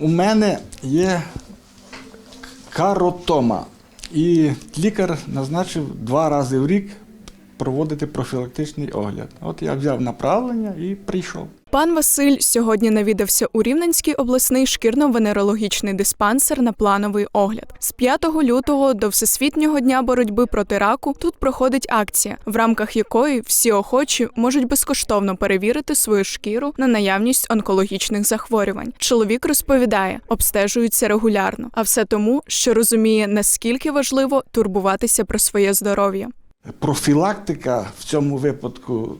У мене є каротома, і лікар назначив два рази в рік проводити профілактичний огляд. От я взяв направлення і прийшов. Пан Василь сьогодні навідався у Рівненський обласний шкірно-венерологічний диспансер на плановий огляд. З 5 лютого до Всесвітнього дня боротьби проти раку тут проходить акція, в рамках якої всі охочі можуть безкоштовно перевірити свою шкіру на наявність онкологічних захворювань. Чоловік розповідає, обстежується регулярно, а все тому, що розуміє, наскільки важливо турбуватися про своє здоров'я. Профілактика в цьому випадку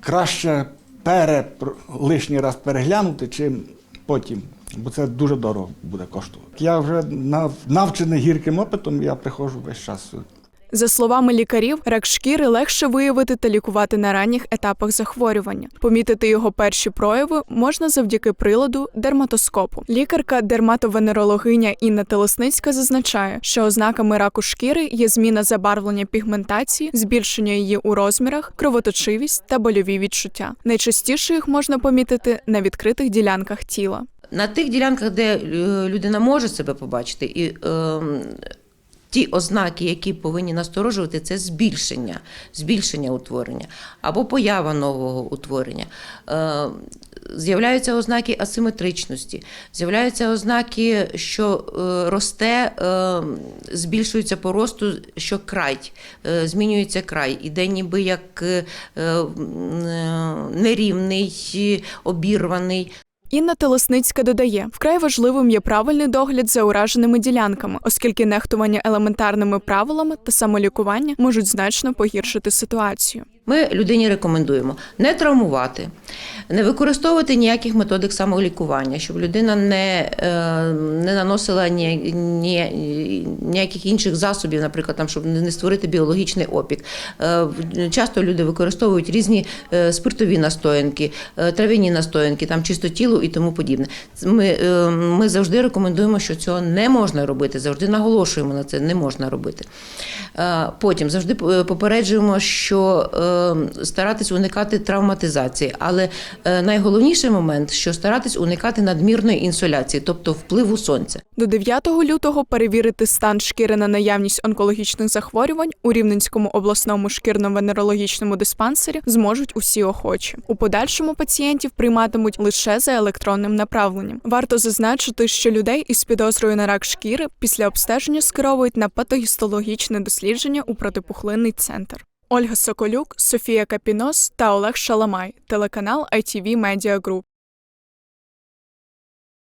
краще пере, лишній раз переглянути, чим потім. Бо це дуже дорого буде коштувати. Я вже нав- навчений гірким опитом, я приходжу весь час. За словами лікарів, рак шкіри легше виявити та лікувати на ранніх етапах захворювання. Помітити його перші прояви можна завдяки приладу дерматоскопу. Лікарка дерматовенерологиня Інна Телесницька зазначає, що ознаками раку шкіри є зміна забарвлення пігментації, збільшення її у розмірах, кровоточивість та больові відчуття. Найчастіше їх можна помітити на відкритих ділянках тіла. На тих ділянках, де е, людина може себе побачити, і е, ті ознаки, які повинні насторожувати, це збільшення, збільшення утворення або поява нового утворення. Е, З'являються ознаки асиметричності, з'являються ознаки, що е, росте, е, збільшується по росту, що край, змінюється край, іде ніби як нерівний, обірваний. Інна Телесницька додає, вкрай важливим є правильний догляд за ураженими ділянками, оскільки нехтування елементарними правилами та самолікування можуть значно погіршити ситуацію. Ми людині рекомендуємо не травмувати, не використовувати ніяких методик самолікування, щоб людина не, е, не наносила ні, ні, ніяких інших засобів, наприклад, там, щоб не створити біологічний опік. Е, Часто люди використовують різні е, спиртові настоянки, трав'яні настоянки, там чистотілу і тому подібне. Ми, ми завжди рекомендуємо, що цього не можна робити. Завжди наголошуємо на це, не можна робити. Потім завжди попереджуємо, що старатись уникати травматизації, але е, найголовніший момент, що старатись уникати надмірної інсоляції, тобто впливу сонця. До 9 лютого перевірити стан шкіри на наявність онкологічних захворювань у Рівненському обласному шкірно-венерологічному диспансері зможуть усі охочі. У подальшому пацієнтів прийматимуть лише за електронним направленням. Варто зазначити, що людей із підозрою на рак шкіри після обстеження скеровують на патогістологічне дослідження у протипухлинний центр. Ольга Соколюк, Софія Капінос та Олег Шаламай, телеканал ITV Media Group.